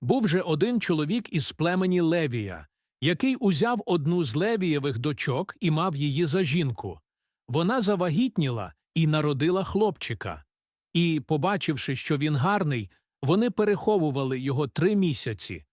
Був же один чоловік із племені Левія, який узяв одну з Левієвих дочок і мав її за жінку. Вона завагітніла і народила хлопчика. І, побачивши, що він гарний, вони переховували його три місяці.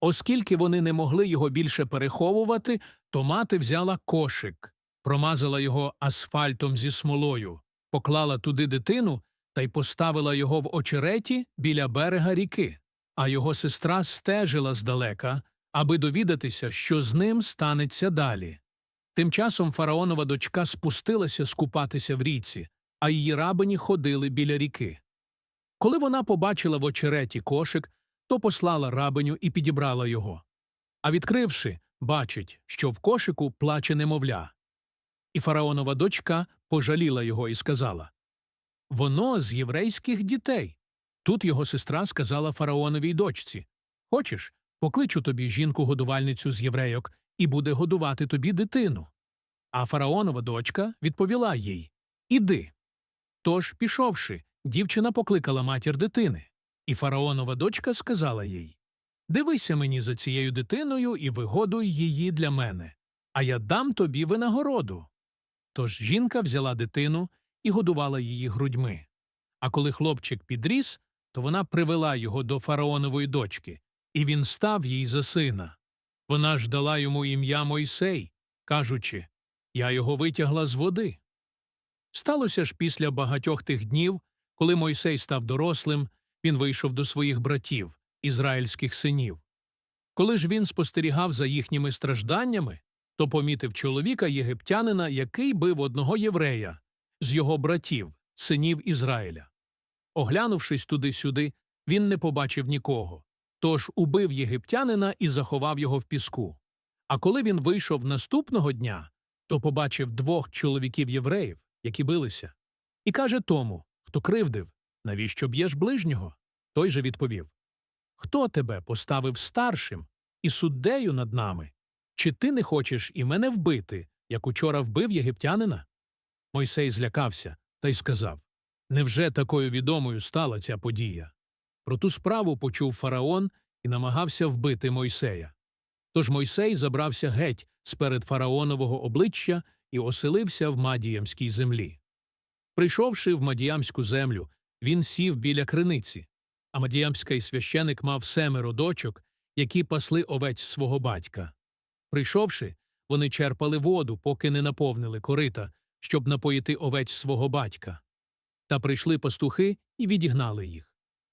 Оскільки вони не могли його більше переховувати, то мати взяла кошик, промазала його асфальтом зі смолою, поклала туди дитину та й поставила його в очереті біля берега ріки, а його сестра стежила здалека, аби довідатися, що з ним станеться далі. Тим часом фараонова дочка спустилася скупатися в річці, а її рабині ходили біля ріки. Коли вона побачила в очереті кошик, то послала рабиню і підібрала його. А відкривши, бачить, що в кошику плаче немовля. І фараонова дочка пожаліла його і сказала Воно з єврейських дітей. Тут його сестра сказала фараоновій дочці Хочеш, покличу тобі жінку-годувальницю з єврейок і буде годувати тобі дитину. А фараонова дочка відповіла їй Іди. Тож, пішовши, дівчина покликала матір дитини, і фараонова дочка сказала їй Дивися мені за цією дитиною і вигодуй її для мене, а я дам тобі винагороду. Тож жінка взяла дитину і годувала її грудьми. А коли хлопчик підріс, то вона привела його до фараонової дочки, і він став їй за сина. Вона ж дала йому ім'я Мойсей, кажучи Я його витягла з води. Сталося ж після багатьох тих днів, коли Мойсей став дорослим, він вийшов до своїх братів, ізраїльських синів. Коли ж він спостерігав за їхніми стражданнями, то помітив чоловіка єгиптянина, який бив одного єврея з його братів, синів Ізраїля. Оглянувшись туди-сюди, він не побачив нікого, тож убив єгиптянина і заховав його в піску. А коли він вийшов наступного дня, то побачив двох чоловіків євреїв, які билися, і каже тому, хто кривдив, навіщо б'єш ближнього? Той же відповів Хто тебе поставив старшим і суддею над нами? Чи ти не хочеш і мене вбити, як учора вбив єгиптянина? Мойсей злякався та й сказав Невже такою відомою стала ця подія? Про ту справу почув фараон і намагався вбити Мойсея. Тож Мойсей забрався геть з перед фараонового обличчя і оселився в Мадіямській землі. Прийшовши в Мадіямську землю, він сів біля криниці, а Мадіямський священик мав семеро дочок, які пасли овець свого батька. Прийшовши, вони черпали воду, поки не наповнили корита, щоб напоїти овець свого батька. Та прийшли пастухи і відігнали їх.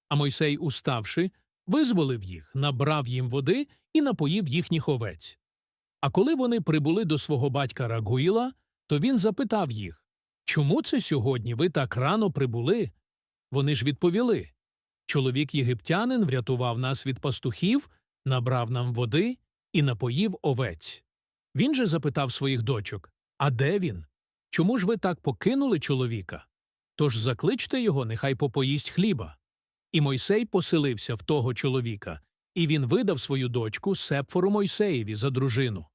А Мойсей, уставши, визволив їх, набрав їм води і напоїв їхніх овець. А коли вони прибули до свого батька Рагуїла, то він запитав їх Чому це сьогодні ви так рано прибули? Вони ж відповіли Чоловік єгиптянин врятував нас від пастухів, набрав нам води і напоїв овець. Він же запитав своїх дочок А де він? Чому ж ви так покинули чоловіка? Тож закличте його, нехай попоїсть хліба. І Мойсей поселився в того чоловіка, і він видав свою дочку Сепфору Мойсеєві за дружину.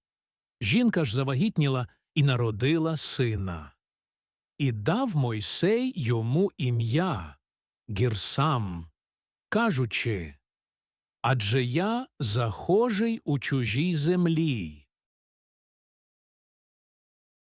Жінка ж завагітніла і народила сина. І дав Мойсей йому ім'я Гірсам, кажучи Адже я захожий у чужій землі.